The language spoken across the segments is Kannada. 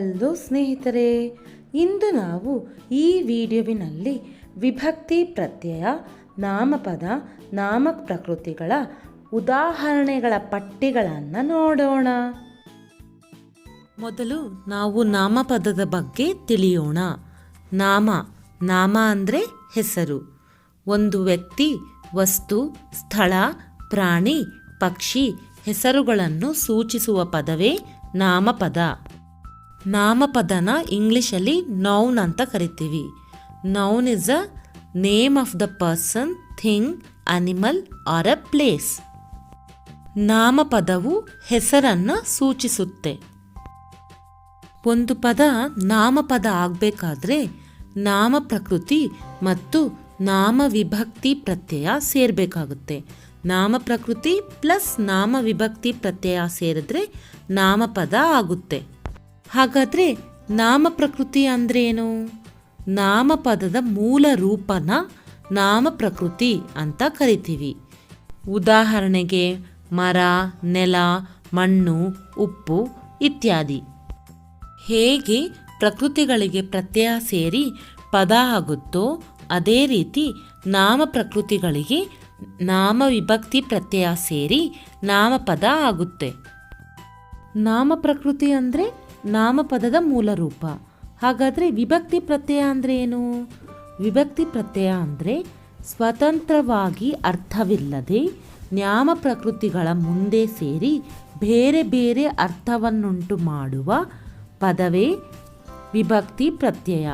ಹಲೋ ಸ್ನೇಹಿತರೆ, ಇಂದು ನಾವು ಈ ವಿಡಿಯೋವಿನಲ್ಲಿ ವಿಭಕ್ತಿ ಪ್ರತ್ಯಯ, ನಾಮಪದ ನಾಮ ಪ್ರಕೃತಿಗಳ ಉದಾಹರಣೆಗಳ ಪಟ್ಟಿಗಳನ್ನು ನೋಡೋಣ. ಮೊದಲು ನಾವು ನಾಮಪದದ ಬಗ್ಗೆ ತಿಳಿಯೋಣ. ನಾಮ ನಾಮ ಅಂದರೆ ಹೆಸರು. ಒಂದು ವ್ಯಕ್ತಿ, ವಸ್ತು, ಸ್ಥಳ, ಪ್ರಾಣಿ, ಪಕ್ಷಿ, ಹೆಸರುಗಳನ್ನು ಸೂಚಿಸುವ ಪದವೇ ನಾಮಪದ. ನಾಮಪದನ ಇಂಗ್ಲೀಷಲ್ಲಿ ನೌನ್ ಅಂತ ಕರಿತೀವಿ. Noun is a name of the person thing animal or a place ನಾಮಪದವು ಹೆಸರನ್ನು ಸೂಚಿಸುತ್ತೆ. ಒಂದು ಪದ ನಾಮಪದ ಆಗಬೇಕಾದ್ರೆ ನಾಮ ಪ್ರಕೃತಿ ಮತ್ತು ನಾಮ ವಿಭಕ್ತಿ ಪ್ರತ್ಯಯ ಸೇರಬೇಕಾಗುತ್ತೆ. ನಾಮ ಪ್ರಕೃತಿ ಪ್ಲಸ್ ನಾಮ ವಿಭಕ್ತಿ ಪ್ರತ್ಯಯ ಸೇರಿದ್ರೆ ನಾಮಪದ ಆಗುತ್ತೆ. ಹಾಗಾದ್ರೆ ನಾಮ ಪ್ರಕೃತಿ ಏನು? ನಾಮಪದದ ಮೂಲ ರೂಪನ ನಾಮ ಪ್ರಕೃತಿ ಅಂತ ಕರಿತೀವಿ. ಉದಾಹರಣೆಗೆ ಮರ, ನೆಲ, ಮಣ್ಣು, ಉಪ್ಪು ಇತ್ಯಾದಿ. ಹೇಗೆ ಪ್ರಕೃತಿಗಳಿಗೆ ಪ್ರತ್ಯಯ ಸೇರಿ ಪದ ಆಗುತ್ತೋ ಅದೇ ರೀತಿ ನಾಮ ಪ್ರಕೃತಿಗಳಿಗೆ ನಾಮ ವಿಭಕ್ತಿ ಪ್ರತ್ಯಯ ಸೇರಿ ನಾಮಪದ ಆಗುತ್ತೆ. ನಾಮ ಪ್ರಕೃತಿ ಅಂದರೆ ನಾಮಪದದ ಮೂಲ ರೂಪ. ಹಾಗಾದರೆ ವಿಭಕ್ತಿ ಪ್ರತ್ಯಯ ಅಂದರೆ ಏನು? ವಿಭಕ್ತಿ ಪ್ರತ್ಯಯ ಅಂದರೆ ಸ್ವತಂತ್ರವಾಗಿ ಅರ್ಥವಿಲ್ಲದೆ ನ್ಯಾಮ ಪ್ರಕೃತಿಗಳ ಮುಂದೆ ಸೇರಿ ಬೇರೆ ಬೇರೆ ಅರ್ಥವನ್ನುಂಟು ಮಾಡುವ ಪದವೇ ವಿಭಕ್ತಿ ಪ್ರತ್ಯಯ.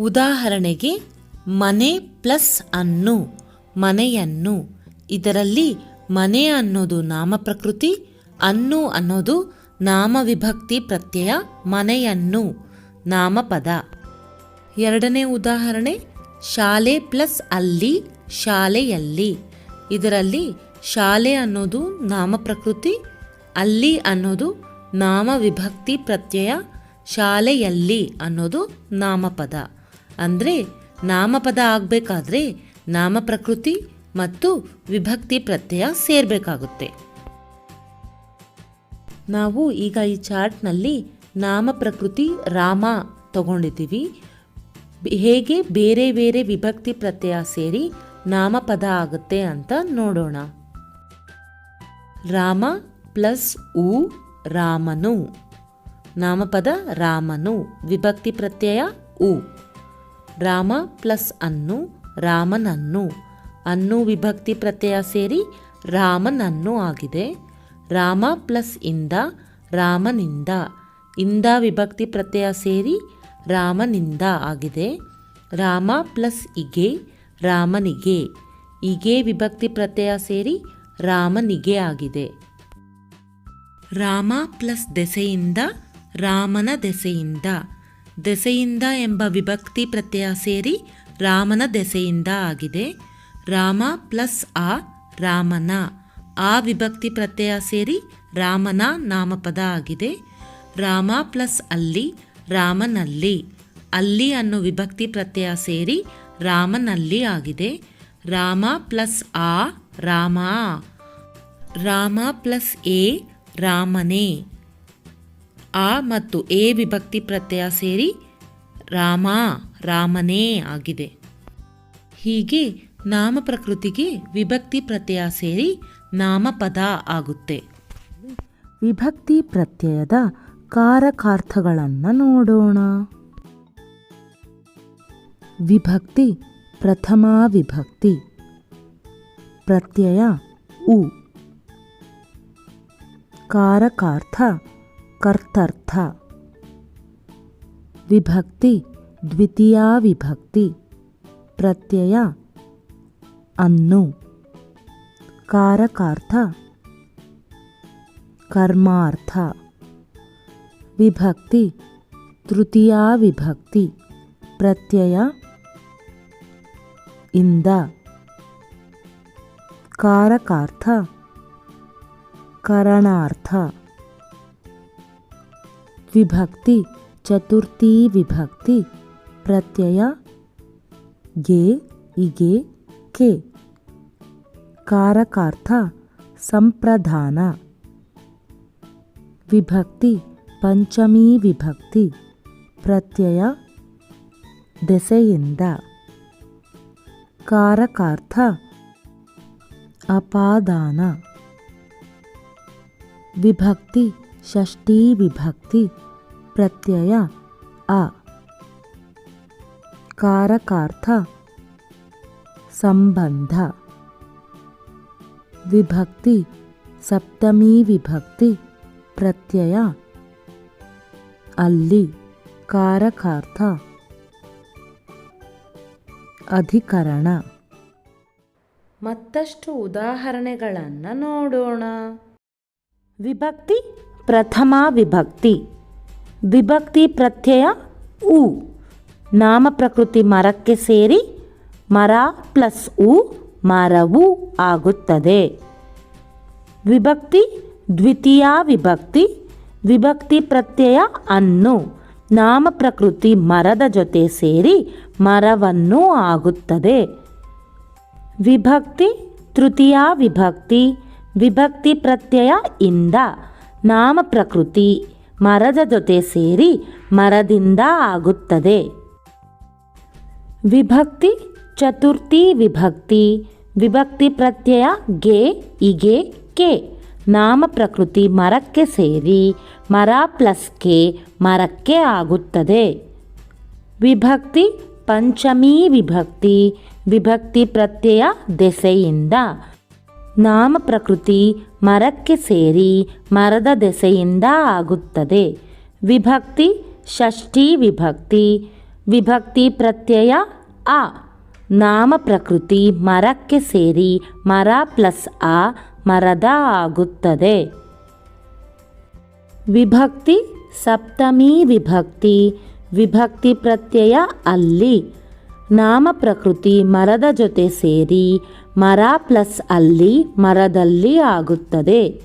ಉದಾಹರಣೆಗೆ ಮನೆ ಪ್ಲಸ್ ಅನ್ನು, ಮನೆಯನ್ನು. ಇದರಲ್ಲಿ ಮನೆ ಅನ್ನೋದು ನಾಮ ಪ್ರಕೃತಿ, ಅನ್ನು ಅನ್ನೋದು ನಾಮ ವಿಭಕ್ತಿ ಪ್ರತ್ಯಯ ಮನೆಯನ್ನು, ನಾಮಪದ. ಎರಡನೇ ಉದಾಹರಣೆ, ಶಾಲೆ ಪ್ಲಸ್ ಅಲ್ಲಿ, ಶಾಲೆಯಲ್ಲಿ. ಇದರಲ್ಲಿ ಶಾಲೆ ಅನ್ನೋದು ನಾಮ ಪ್ರಕೃತಿ ಅಲ್ಲಿ ಅನ್ನೋದು ನಾಮ ವಿಭಕ್ತಿ ಪ್ರತ್ಯಯ, ಶಾಲೆಯಲ್ಲಿ ಅನ್ನೋದು ನಾಮಪದ. ಅಂದರೆ ನಾಮಪದ ಆಗಬೇಕಾದ್ರೆ ನಾಮ ಪ್ರಕೃತಿ ಮತ್ತು ವಿಭಕ್ತಿ ಪ್ರತ್ಯಯ ಸೇರಬೇಕಾಗುತ್ತೆ. ನಾವು ಈಗ ಈ ಚಾರ್ಟ್ನಲ್ಲಿ ನಾಮ, ಪ್ರಕೃತಿ, ರಾಮ ತಗೊಂಡಿದ್ದೀವಿ. ಹೇಗೆ ಬೇರೆ ಬೇರೆ ವಿಭಕ್ತಿ ಪ್ರತ್ಯಯ ಸೇರಿ ನಾಮಪದ ಆಗುತ್ತೆ ಅಂತ ನೋಡೋಣ. ರಾಮ ಪ್ಲಸ್ ಉ, ರಾಮನು. ನಾಮಪದ ರಾಮನು, ವಿಭಕ್ತಿ ಪ್ರತ್ಯಯ ಉ. ರಾಮ ಪ್ಲಸ್ ಅನ್ನು, ರಾಮನನ್ನು. ಅನ್ನು ವಿಭಕ್ತಿ ಪ್ರತ್ಯಯ ಸೇರಿ ರಾಮನನ್ನು ಆಗಿದೆ. ರಾಮ ಪ್ಲಸ್ ಇಂದ ರಾಮನಿಂದ. ಇಂದ ವಿಭಕ್ತಿ ಪ್ರತ್ಯಯ ಸೇರಿ ರಾಮನಿಂದ ಆಗಿದೆ. ರಾಮ ಪ್ಲಸ್ ಇಗೆ, ರಾಮನಿಗೆ. ಇಗೆ ವಿಭಕ್ತಿ ಪ್ರತ್ಯಯ ಸೇರಿ ರಾಮನಿಗೆ ಆಗಿದೆ. ರಾಮ ಪ್ಲಸ್ ದೆಸೆಯಿಂದ ರಾಮನ ದೆಸೆಯಿಂದ. ದೆಸೆಯಿಂದ ಎಂಬ ವಿಭಕ್ತಿ ಪ್ರತ್ಯಯ ಸೇರಿ ರಾಮನ ದೆಸೆಯಿಂದ ಆಗಿದೆ. ರಾಮ ಪ್ಲಸ್ ಆ ರಾಮನ. ಆ ವಿಭಕ್ತಿ ಪ್ರತ್ಯಯ ಸೇರಿ ರಾಮನ ನಾಮಪದ ಆಗಿದೆ. ರಾಮ ಪ್ಲಸ್ ಅಲ್ಲಿ, ರಾಮನಲ್ಲಿ. ಅಲ್ಲಿ ಅನ್ನೋ ವಿಭಕ್ತಿ ಪ್ರತ್ಯಯ ಸೇರಿ ರಾಮನಲ್ಲಿ ಆಗಿದೆ. ರಾಮ ಪ್ಲಸ್ ಆ, ರಾಮ. ರಾಮ ಪ್ಲಸ್ ಎ, ರಾಮನೇ. ಆ ಮತ್ತು ಎ ವಿಭಕ್ತಿ ಪ್ರತ್ಯಯ ಸೇರಿ ರಾಮ, ರಾಮನೇ ಆಗಿದೆ. ಹೀಗೆ ನಾಮ ಪ್ರಕೃತಿಗೆ ವಿಭಕ್ತಿ ಪ್ರತ್ಯಯ ಸೇರಿ ನಾಮಪದ ಆಗುತ್ತೆ. ವಿಭಕ್ತಿ ಪ್ರತ್ಯಯದ ಕಾರಕಾರ್ಥಗಳನ್ನು ನೋಡೋಣ. ವಿಭಕ್ತಿ, ಪ್ರಥಮ ವಿಭಕ್ತಿ. ಪ್ರತ್ಯಯ, ಉ. ಕಾರಕಾರ್ಥ, ಕರ್ತರ್ಥ. ವಿಭಕ್ತಿ, ದ್ವಿತೀಯ ವಿಭಕ್ತಿ. ಪ್ರತ್ಯಯ, ಅನ್ನು. ಕಾರಕಾರ್ಥ ಕರ್ಮಾರ್ಥ, ವಿಭಕ್ತಿ, ತೃತೀಯ ವಿಭಕ್ತಿ, ಪ್ರತ್ಯಯ, ಇಂದ, ಕಾರಕಾರ್ಥ, ಕರಣಾರ್ಥ, ವಿಭಕ್ತಿ, ಚತುರ್ಥಿ ವಿಭಕ್ತಿ, ಪ್ರತ್ಯಯ, ಗೆ, ಇಗೆ, ಕೆ. ಕಾರಕಾರ್ಥ ಸಂಪ್ರದಾನ ವಿಭಕ್ತಿ ಪಂಚಮೀ ವಿಭಕ್ತಿ ಪ್ರತ್ಯಯ ದೆಸೆಯಿಂದ ಕಾರಕಾರ್ಥ ಅಪಾದಾನ ವಿಭಕ್ತಿ ಷಷ್ಠೀ ವಿಭಕ್ತಿ ಪ್ರತ್ಯಯ ಅ ಕಾರಕಾರ್ಥ ಸಂಬಂಧ ವಿಭಕ್ತಿ ಸಪ್ತಮೀ ವಿಭಕ್ತಿ ಪ್ರತ್ಯಯ. ಅಲ್ಲಿ ಕಾರಕಾರ್ಥ. ಅಧಿಕರಣ. ಮತ್ತಷ್ಟು ಉದಾಹರಣೆಗಳನ್ನು ನೋಡೋಣ. ವಿಭಕ್ತಿ ಪ್ರಥಮ ವಿಭಕ್ತಿ. ವಿಭಕ್ತಿ ಪ್ರತ್ಯಯ ಉ. ನಾಮ ಪ್ರಕೃತಿ ಮರಕ್ಕೆ ಸೇರಿ ಮರ ಪ್ಲಸ್ ಉ. ಮರವು ಆಗುತ್ತದೆ. ವಿಭಕ್ತಿ, ದ್ವಿತೀಯ ವಿಭಕ್ತಿ ವಿಭಕ್ತಿ ಪ್ರತ್ಯಯ ಅನ್ನು ನಾಮ ಪ್ರಕೃತಿ ಮರದ ಜೊತೆ ಸೇರಿ ಮರವನ್ನು ಆಗುತ್ತದೆ. ವಿಭಕ್ತಿ, ತೃತೀಯ ವಿಭಕ್ತಿ ವಿಭಕ್ತಿ ಪ್ರತ್ಯಯ ಇಂದ ನಾಮ ಪ್ರಕೃತಿ ಮರದ ಜೊತೆ ಸೇರಿ ಮರದಿಂದ ಆಗುತ್ತದೆ. ವಿಭಕ್ತಿ, ಚತುರ್ಥಿ ವಿಭಕ್ತಿ ವಿಭಕ್ತಿ ಪ್ರತ್ಯಯ ಗೆ, ಇಗೆ, ಕೆ. ನಾಮ ಪ್ರಕೃತಿ ಮರಕ್ಕೆ ಸೇರಿ, ಮರ ಪ್ಲಸ್ ಕೆ ಮರಕ್ಕೆ ಆಗುತ್ತದೆ. ವಿಭಕ್ತಿ ಪಂಚಮಿ ವಿಭಕ್ತಿ ವಿಭಕ್ತಿ ಪ್ರತ್ಯಯ ದೆಸೆಯಿಂದ. ನಾಮ ಪ್ರಕೃತಿ ಮರಕ್ಕೆ ಸೇರಿ, ಮರದ ದೆಸೆಯಿಂದ ಆಗುತ್ತದೆ. ವಿಭಕ್ತಿ ಷಷ್ಠಿ ವಿಭಕ್ತಿ ವಿಭಕ್ತಿ ಪ್ರತ್ಯಯ ಆ ನಾಮ ಪ್ರಕೃತಿ ಮರಕ್ಕೆ ಸೇರಿ ಮರ ಪ್ಲಸ್ ಆ ಮರದ ಆಗುತ್ತದೆ. ವಿಭಕ್ತಿ ಸಪ್ತಮಿ ವಿಭಕ್ತಿ. ವಿಭಕ್ತಿ ಪ್ರತ್ಯಯ ಅಲ್ಲಿ. ನಾಮ ಪ್ರಕೃತಿ ಮರದ ಜೊತೆ ಸೇರಿ ಮರ ಪ್ಲಸ್ ಅಲ್ಲಿ ಮರದಲ್ಲಿ ಆಗುತ್ತದೆ.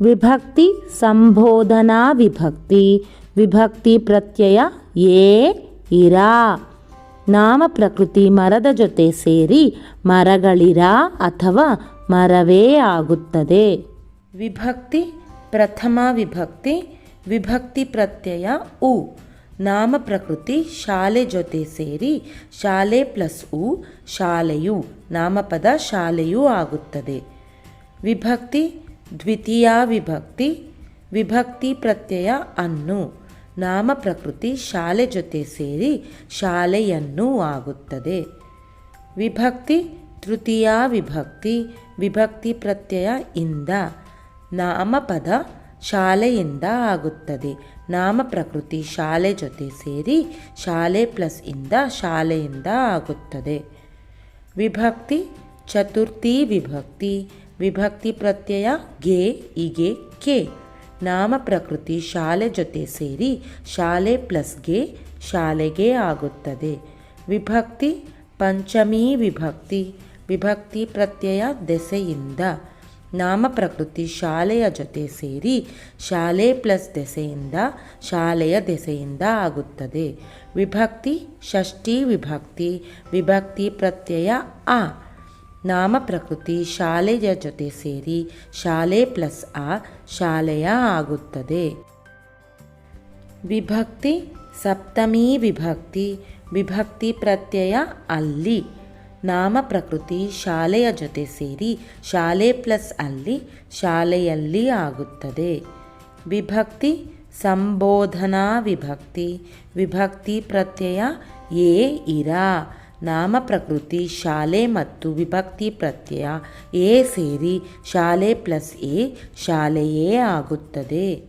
ವಿಭಕ್ತಿ ಸಂಬೋಧನಾ ವಿಭಕ್ತಿ. ವಿಭಕ್ತಿ ಪ್ರತ್ಯಯ ಏ ಇರಾ. ನಾಮ ಪ್ರಕೃತಿ ಮರದ ಜೊತೆ ಸೇರಿ ಮರಗಳಿರ ಅಥವಾ ಮರವೇ ಆಗುತ್ತದೆ. ವಿಭಕ್ತಿ ಪ್ರಥಮ ವಿಭಕ್ತಿ ವಿಭಕ್ತಿ ಪ್ರತ್ಯಯ ಉ. ನಾಮ ಪ್ರಕೃತಿ ಶಾಲೆ ಜೊತೆ ಸೇರಿ ಶಾಲೆ ಪ್ಲಸ್ ಉ, ಶಾಲೆಯು, ನಾಮಪದ ಶಾಲೆಯೂ ಆಗುತ್ತದೆ. ವಿಭಕ್ತಿ, ದ್ವಿತೀಯ ವಿಭಕ್ತಿ ವಿಭಕ್ತಿ ಪ್ರತ್ಯಯ ಅನ್ನು. ನಾಮ ಪ್ರಕೃತಿ ಶಾಲೆ ಜೊತೆ ಸೇರಿ ಶಾಲೆಯನ್ನು ಆಗುತ್ತದೆ. ವಿಭಕ್ತಿ, ತೃತೀಯ ವಿಭಕ್ತಿ ವಿಭಕ್ತಿ ಪ್ರತ್ಯಯ ಇಂದ ನಾಮಪದ ಶಾಲೆಯಿಂದ ಆಗುತ್ತದೆ. ನಾಮ ಪ್ರಕೃತಿ ಶಾಲೆ ಜೊತೆ ಸೇರಿ ಶಾಲೆ ಪ್ಲಸ್ ಇಂದ ಶಾಲೆಯಿಂದ ಆಗುತ್ತದೆ. ವಿಭಕ್ತಿ, ಚತುರ್ಥಿ ವಿಭಕ್ತಿ ವಿಭಕ್ತಿ ಪ್ರತ್ಯಯ ಗೆ, ಇಗೆ, ಕೆ. ನಾಮ ಪ್ರಕೃತಿ ಶಾಲೆ ಜೊತೆ ಸೇರಿ ಶಾಲೆ ಪ್ಲಸ್ಗೆ ಶಾಲೆಗೆ ಆಗುತ್ತದೆ. ವಿಭಕ್ತಿ, ಪಂಚಮಿ ವಿಭಕ್ತಿ ವಿಭಕ್ತಿ ಪ್ರತ್ಯಯ ದೆಸೆಯಿಂದ ನಾಮ ಪ್ರಕೃತಿ ಶಾಲೆಯ ಜೊತೆ ಸೇರಿ ಶಾಲೆ ಪ್ಲಸ್ ದೆಸೆಯಿಂದ ಶಾಲೆಯ ದೆಸೆಯಿಂದ ಆಗುತ್ತದೆ. ವಿಭಕ್ತಿ, ಷಷ್ಠಿ ವಿಭಕ್ತಿ ವಿಭಕ್ತಿ ಪ್ರತ್ಯಯ ಆ ನಾಮ ಪ್ರಕೃತಿ ಶಾಲೆಯ ಜೊತೆ ಸೇರಿ ಶಾಲೆ ಪ್ಲಸ್ ಆ ಶಾಲೆಯ ಆಗುತ್ತದೆ. ವಿಭಕ್ತಿ, ಸಪ್ತಮಿ ವಿಭಕ್ತಿ ವಿಭಕ್ತಿ ಪ್ರತ್ಯಯ ಅಲ್ಲಿ. ನಾಮ ಪ್ರಕೃತಿ ಶಾಲೆಯ ಜೊತೆ ಸೇರಿ ಶಾಲೆ ಪ್ಲಸ್ ಅಲ್ಲಿ ಶಾಲೆಯಲ್ಲಿ ಆಗುತ್ತದೆ. ವಿಭಕ್ತಿ, ಸಂಬೋಧನಾ ವಿಭಕ್ತಿ ವಿಭಕ್ತಿ ಪ್ರತ್ಯಯ ಏ ಇರ. ನಾಮ ಪ್ರಕೃತಿ, ಶಾಲೆ ಮತ್ತು ವಿಭಕ್ತಿ ಪ್ರತ್ಯಯ ಎ ಸೇರಿ ಶಾಲೆ ಪ್ಲಸ್ ಎ ಶಾಲೆಯೇ ಆಗುತ್ತದೆ.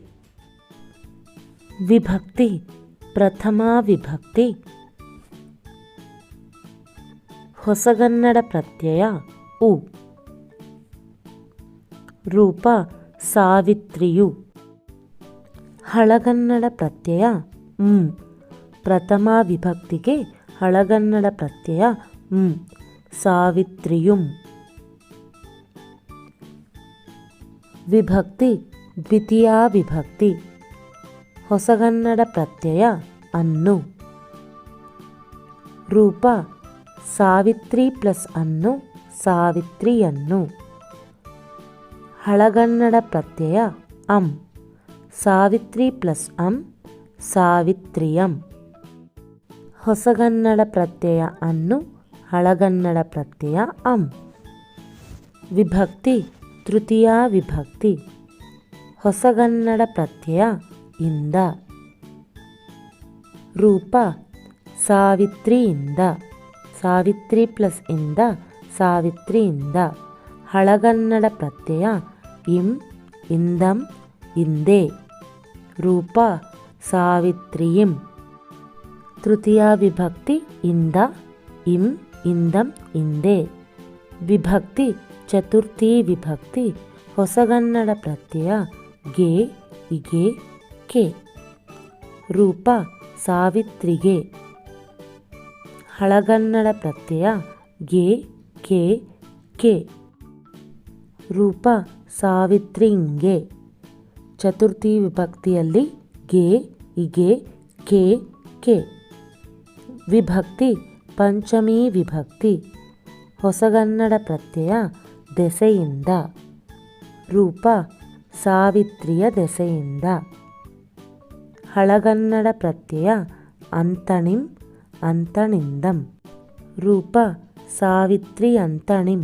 ವಿಭಕ್ತಿ, ಪ್ರಥಮ ವಿಭಕ್ತಿ. ಹೊಸಗನ್ನಡ ಪ್ರತ್ಯಯ ಉ. ರೂಪ, ಸಾವಿತ್ರಿಯು. ಹಳಗನ್ನಡ ಪ್ರತ್ಯಯ ಮ್ ಪ್ರಥಮ ವಿಭಕ್ತಿಗೆ ಹಳಗನ್ನಡ ಪ್ರತ್ಯಯ ಮ್ ಸಾವಿತ್ರಿಯುಂ. ವಿಭಕ್ತಿ, ದ್ವಿತೀಯ ವಿಭಕ್ತಿ. ಹೊಸಗನ್ನಡ ಪ್ರತ್ಯಯ ಅನ್ನು. ರೂಪ, ಸಾವಿತ್ರಿ ಪ್ಲಸ್ ಅನ್ನು ಸಾವಿತ್ರಿಯನ್ನು ಹಳಗನ್ನಡ ಪ್ರತ್ಯಯ ಅಂ. ಸಾವಿತ್ರಿ ಪ್ಲಸ್ ಅಂ ಸಾವಿತ್ರಿಯಂ ಹೊಸಗನ್ನಡ ಪ್ರತ್ಯಯ ಅನ್ನು ಹಳಗನ್ನಡ ಪ್ರತ್ಯಯ ಅಂ. ವಿಭಕ್ತಿ, ತೃತೀಯ ವಿಭಕ್ತಿ. ಹೊಸಗನ್ನಡ ಪ್ರತ್ಯಯ ಇಂದ. ರೂಪ, ಸಾವಿತ್ರಿಯಿಂದ. ಸಾವಿತ್ರಿ ಪ್ಲಸ್ ಇಂದ, ಸಾವಿತ್ರಿಯಿಂದ. ಹಳಗನ್ನಡ ಪ್ರತ್ಯಯ ಇಂ, ಇಂದಂ, ಇಂದೆ. ರೂಪ ಸಾವಿತ್ರಿಯಿಂ ತೃತೀಯ ವಿಭಕ್ತಿ ಇಂದ ಇಂ ಇಂದಂ ಇಂದೆ ವಿಭಕ್ತಿ ಚತುರ್ಥಿ ವಿಭಕ್ತಿ ಹೊಸಗನ್ನಡ ಪ್ರತ್ಯಯ ಗೆ ಇಗೆ ಕೆ ರೂಪ ಸಾವಿತ್ರಿಗೆ ಹಳಗನ್ನಡ ಪ್ರತ್ಯಯ ಗೆ ಕೆ ಕೆ ರೂಪ ಸಾವಿತ್ರಿಂಗೆ ಚತುರ್ಥಿ ವಿಭಕ್ತಿಯಲ್ಲಿ ಗೆ ಇಗೆ ಕೆ ಕೆ ವಿಭಕ್ತಿ, ಪಂಚಮಿ ವಿಭಕ್ತಿ ಹೊಸಗನ್ನಡ ಪ್ರತ್ಯಯ ದೆಸೆಯಿಂದ, ರೂಪ ಸಾವಿತ್ರಿಯ ದೆಸೆಯಿಂದ. ಹಳಗನ್ನಡ ಪ್ರತ್ಯಯ ಅಂತಣಿಂ, ಅಂತಣಿಂದಂ, ರೂಪ ಸಾವಿತ್ರಿ ಅಂತಣಿಂ.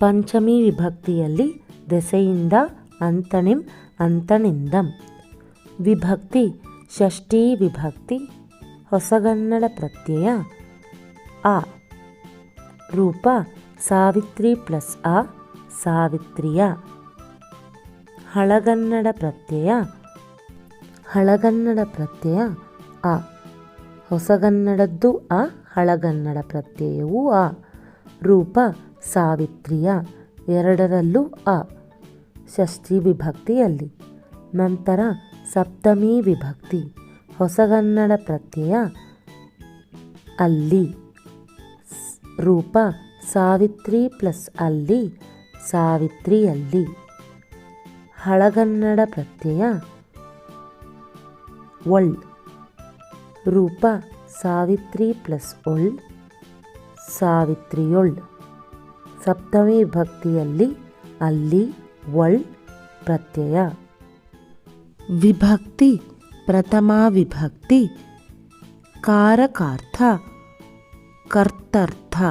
ಪಂಚಮಿ ವಿಭಕ್ತಿಯಲ್ಲಿ ದೆಸೆಯಿಂದ ಅಂತಣಿಂ, ಅಂತಣಿಂದಂ. ವಿಭಕ್ತಿ, ಷಷ್ಠೀ ವಿಭಕ್ತಿ ಹೊಸಗನ್ನಡ ಪ್ರತ್ಯಯ ಆ. ರೂಪ ಸಾವಿತ್ರಿ ಪ್ಲಸ್ ಅ ಸಾವಿತ್ರಿಯ. ಹಳಗನ್ನಡ ಪ್ರತ್ಯಯ ಹಳಗನ್ನಡ ಪ್ರತ್ಯಯ ಅ ಹೊಸಗನ್ನಡದ್ದು ಆ, ಹಳಗನ್ನಡ ಪ್ರತ್ಯಯವು ಅ ರೂಪ ಸಾವಿತ್ರಿಯ ಎರಡರಲ್ಲೂ ಅ ಷಷ್ಠಿ ವಿಭಕ್ತಿಯಲ್ಲಿ. ನಂತರ ಸಪ್ತಮಿ ವಿಭಕ್ತಿ. ಹೊಸಗನ್ನಡ ಪ್ರತ್ಯಯ ಅಲ್ಲಿ. ರೂಪ ಸಾವಿತ್ರಿ ಪ್ಲಸ್ ಅಲ್ಲಿ ಸಾವಿತ್ರಿಯಲ್ಲಿ ಹಳಗನ್ನಡ ಪ್ರತ್ಯಯ ಒಳ್. ರೂಪ ಸಾವಿತ್ರಿ ಪ್ಲಸ್ ಒಳ್, ಸಾವಿತ್ರಿಯೊಳ್. ಸಪ್ತಮಿ ಭಕ್ತಿಯಲ್ಲಿ ಅಲ್ಲಿ ಒಳ್ ಪ್ರತ್ಯಯ. ವಿಭಕ್ತಿ ಪ್ರಥಮ ವಿಭಕ್ತಿ, ಕಾರಕಾರ್ಥ, ಕರ್ತರ್ಥ,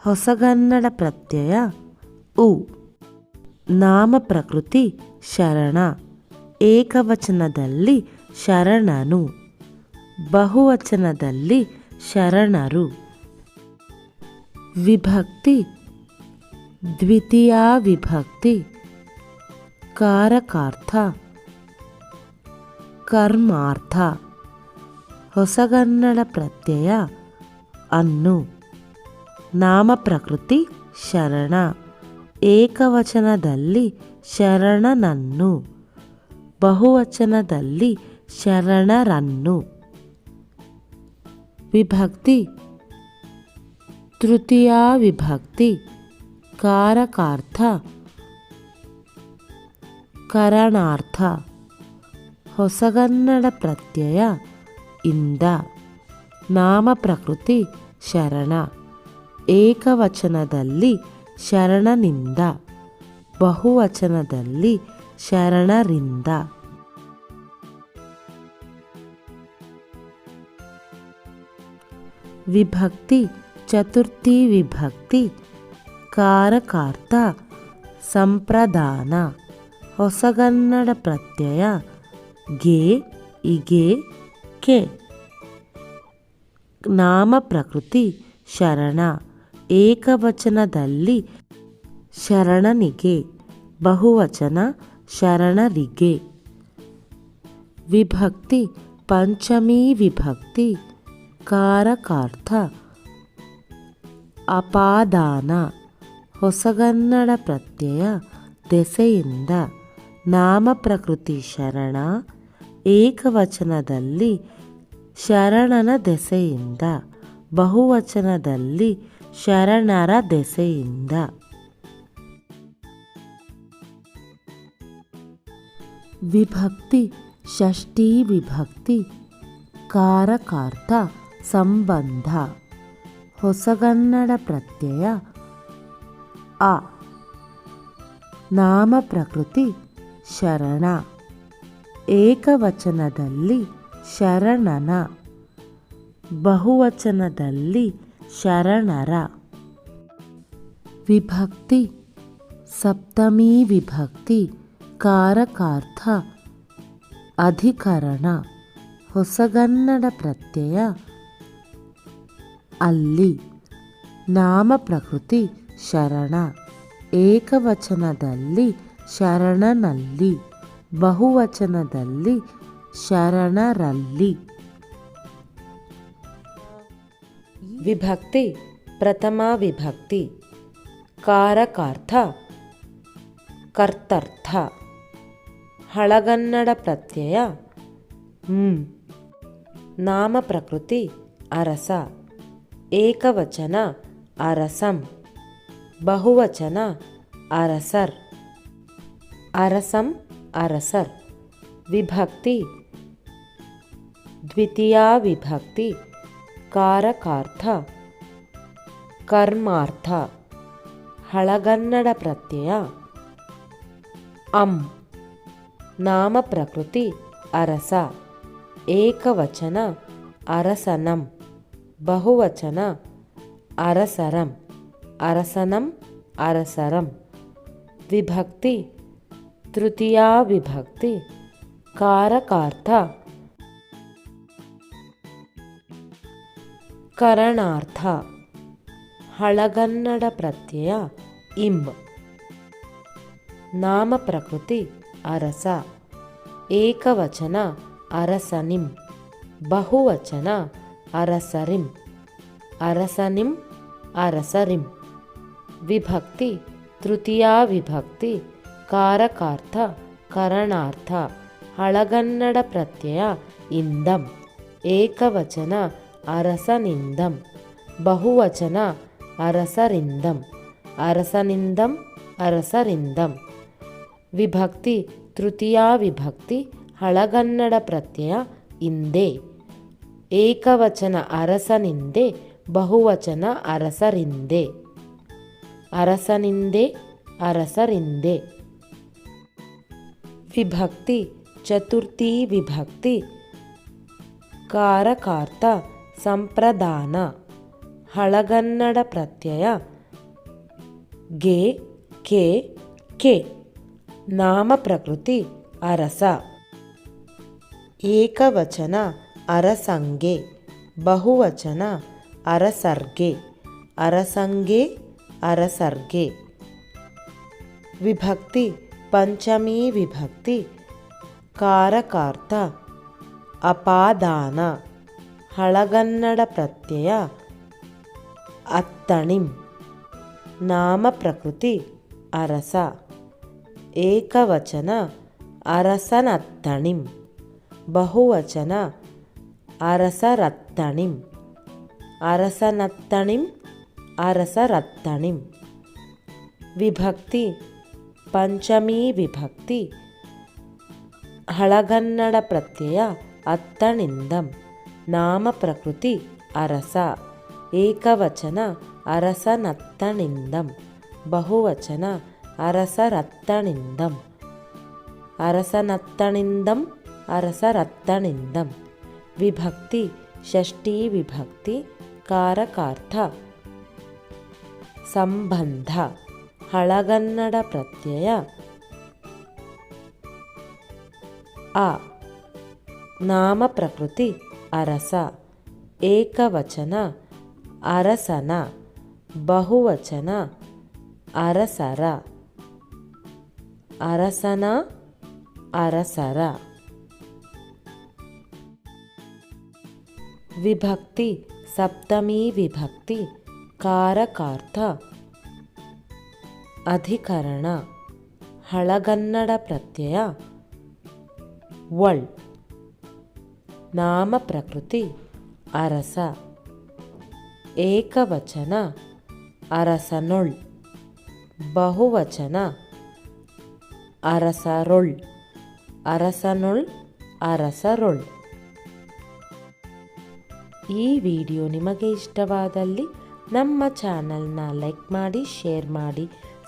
ಹೊಸಗನ್ನಡ ಪ್ರತ್ಯಯ, ಉ. ನಾಮ ಪ್ರಕೃತಿ, ಶರಣ. ಏಕವಚನದಲ್ಲಿ ಶರಣನು, ಬಹುವಚನದಲ್ಲಿ ಶರಣರು. ವಿಭಕ್ತಿ, ದ್ವಿತೀಯ ವಿಭಕ್ತಿ, ಕಾರಕಾರ್ಥ. ಕರ್ಮಾರ್ಥ. ಹೊಸಗನ್ನಡ ಪ್ರತ್ಯಯ ಅನ್ನು. ನಾಮ ಪ್ರಕೃತಿ ಶರಣ. ಏಕವಚನದಲ್ಲಿ ಶರಣನನ್ನು. ಬಹುವಚನದಲ್ಲಿ ಶರಣರನ್ನು. ವಿಭಕ್ತಿ. ತೃತೀಯ ವಿಭಕ್ತಿ. ಕಾರಕಾರ್ಥ. ಕರಣಾರ್ಥ. ಹೊಸಗನ್ನಡ ಪ್ರತ್ಯಯ ಇಂದ. ನಾಮ ಪ್ರಕೃತಿ ಶರಣ. ಏಕವಚನದಲ್ಲಿ ಶರಣನಿಂದ. ಬಹುವಚನದಲ್ಲಿ ಶರಣರಿಂದ. ವಿಭಕ್ತಿ ಚತುರ್ಥಿ ವಿಭಕ್ತಿ ಕಾರಕಾರ್ಥ ಸಂಪ್ರದಾನ. ಹೊಸಗನ್ನಡ ಪ್ರತ್ಯಯ ಗೆ, ಇಗೆ, ಕೆ. ನಾಮ ಪ್ರಕೃತಿ, ಶರಣ. ಏಕವಚನದಲ್ಲಿ ಶರಣನಿಗೆ, ಬಹುವಚನ ಶರಣರಿಗೆ ವಿಭಕ್ತಿ, ಪಂಚಮಿ ವಿಭಕ್ತಿ, ಕಾರಕಾರ್ಥ. ಅಪಾದಾನ, ಹೊಸಗನ್ನಡ ಪ್ರತ್ಯಯ, ದೆಸೆಯಿಂದ. ನಾಮ ಪ್ರಕೃತಿ ಶರಣ ಏಕವಚನದಲ್ಲಿ ಶರಣನ ದೆಸೆಯಿಂದ, ಬಹುವಚನದಲ್ಲಿ ಶರಣರ ದೆಸೆಯಿಂದ. ವಿಭಕ್ತಿ, ಷಷ್ಠಿ ವಿಭಕ್ತಿ, ಕಾರಕಾರ್ಥ ಸಂಬಂಧ. ಹೊಸಗನ್ನಡ ಪ್ರತ್ಯಯ ಆ ನಾಮ ಪ್ರಕೃತಿ ಶರಣ. ಏಕವಚನದಲ್ಲಿ ಶರಣನ. ಬಹುವಚನದಲ್ಲಿ ಶರಣರ. ವಿಭಕ್ತಿ. ಸಪ್ತಮೀ ವಿಭಕ್ತಿ. ಕಾರಕಾರ್ಥ. ಅಧಿಕರಣ. ಹೊಸಗನ್ನಡ ಪ್ರತ್ಯಯ. ಅಲ್ಲಿ. ನಾಮ ಪ್ರಕೃತಿ ಶರಣ. ಏಕವಚನದಲ್ಲಿ ಶರಣನಲ್ಲಿ, ಬಹುವಚನದಲ್ಲಿ ಶರಣರಲ್ಲಿ. ವಿಭಕ್ತಿ, ಪ್ರಥಮ ವಿಭಕ್ತಿ, ಕಾರಕಾರ್ಥ, ಕರ್ತರ್ಥ. ಹಳಗನ್ನಡ ಪ್ರತ್ಯಯ ಹ್ಞೂ ನಾಮ ಪ್ರಕೃತಿ, ಅರಸ. ಏಕವಚನ, ಅರಸಂ. ಬಹುವಚನ, ಅರಸರ್. ಅರಸಂ ಅರಸರ್ ವಿಭಕ್ತಿ ದ್ವಿತೀಯಾ ವಿಭಕ್ತಿ ಕಾರಕಾರ್ಥ ಕರ್ಮಾರ್ಥ ಹಳಗನ್ನಡ ಪ್ರತ್ಯಯ ಅಂ ನಾಮ ಪ್ರಕೃತಿ ಅರಸ ಏಕವಚನ ಅರಸನಂ ಬಹುವಚನ ಅರಸರಂ ಅರಸನಂ ಅರಸರಂ ವಿಭಕ್ತಿ ತೃತೀಯಾ ವಿಭಕ್ತಿ. ಕಾರಕಾರ್ಥ. ಕರಣಾರ್ಥ. ಹಳಗನ್ನಡ ಪ್ರತ್ಯಯ ಇಂ ನಾಮ ಪ್ರಕೃತಿ ಅರಸ. ಏಕವಚನ ಅರಸನಿಂ. ಬಹುವಚನ ಅರಸರಿಂ. ಅರಸನಿಂ ಅರಸರಿಂ. ವಿಭಕ್ತಿ, ತೃತೀಯಾ ವಿಭಕ್ತಿ. ಕಾರಕಾರ್ಥ ಕರಣಾರ್ಥ, ಹಳಗನ್ನಡ ಪ್ರತ್ಯಯ, ಇಂದಂ, ಏಕವಚನ, ಅರಸನಿಂದಂ, ಬಹುವಚನ, ಅರಸರಿಂದಂ, ಅರಸನಿಂದಂ, ಅರಸರಿಂದಂ. ವಿಭಕ್ತಿ, ತೃತೀಯಾ ವಿಭಕ್ತಿ, ಹಳಗನ್ನಡ ಪ್ರತ್ಯಯ, ಇಂದೆ. ಏಕವಚನ, ಅರಸನಿಂದೆ, ಬಹುವಚನ, ಅರಸರಿಂದೆ. ಅರಸನಿಂದೆ, ಅರಸರಿಂದೆ. ವಿಭಕ್ತಿ, ಚತುರ್ಥಿ ವಿಭಕ್ತಿ, ಕಾರಕಾರ್ಥ ಸಂಪ್ರದಾನ, ಹಳಗನ್ನಡ ಪ್ರತ್ಯಯ, ಗೆ, ಕೆ ಕೆ, ನಾಮ ಪ್ರಕೃತಿ, ಅರಸ. ಏಕವಚನ, ಅರಸಂಗೆ, ಬಹುವಚನ, ಅರಸರ್ಗೆ, ಅರಸಂಗೆ, ಅರಸರ್ಗೆ. ವಿಭಕ್ತಿ ಪಂಚಮಿ ವಿಭಕ್ತಿ ಕಾರಕಾರ್ಥ ಅಪಾದಾನ ಹಳಗನ್ನಡ ಪ್ರತ್ಯಯ ಅತ್ತಣಿಂ ನಾಮ ಪ್ರಕೃತಿ ಅರಸ ಏಕವಚನ ಅರಸನತ್ತಣಿಂ ಬಹುವಚನ ಅರಸರತ್ತಣಿಂ ಅರಸನತ್ತಣಿಂ ಅರಸರತ್ತಣಿಂ ವಿಭಕ್ತಿ ಪಂಚಮಿ ವಿಭಕ್ತಿ ಹಳಗನ್ನಡ ಪ್ರತ್ಯಯ ಅತ್ತಣಿಂದಂ ನಾಮ ಪ್ರಕೃತಿ ಅರಸ ಏಕವಚನ ಅರಸನತ್ತಣಿಂದಂ ಬಹುವಚನ ಅರಸರತ್ತಣಿಂದಂ ಅರಸನತ್ತಣಿಂದಂ ಅರಸರತ್ತಣಿಂದಂ ವಿಭಕ್ತಿ ಷಷ್ಠಿ ವಿಭಕ್ತಿ ಕಾರಕಾರ್ಥ ಸಂಬಂಧ ಹಳಗನ್ನಡ ಪ್ರತ್ಯಯ. ಅ. ನಾಮ ಪ್ರಕೃತಿ ಅರಸ, ಏಕವಚನ, ಅರಸನ, ಬಹುವಚನ, ಅರಸರ. ಅರಸನ, ಅರಸರ. ವಿಭಕ್ತಿ, ಸಪ್ತಮೀ ವಿಭಕ್ತಿ, ಕಾರಕಾರ್ಥ ಅಧಿಕರಣ, ಹಳಗನ್ನಡ ಪ್ರತ್ಯಯ, ವಳ್ ನಾಮ ಪ್ರಕೃತಿ ಅರಸ, ಏಕವಚನ, ಅರಸನೊಳ್, ಬಹುವಚನ, ಅರಸರೊಳ್, ಅರಸನೊಳ್, ಅರಸರೊಳ್. ಈ ವಿಡಿಯೋ ನಿಮಗೆ ಇಷ್ಟವಾದಲ್ಲಿ ನಮ್ಮ ಚಾನಲ್ನ ಲೈಕ್ ಮಾಡಿ, ಶೇರ್ ಮಾಡಿ.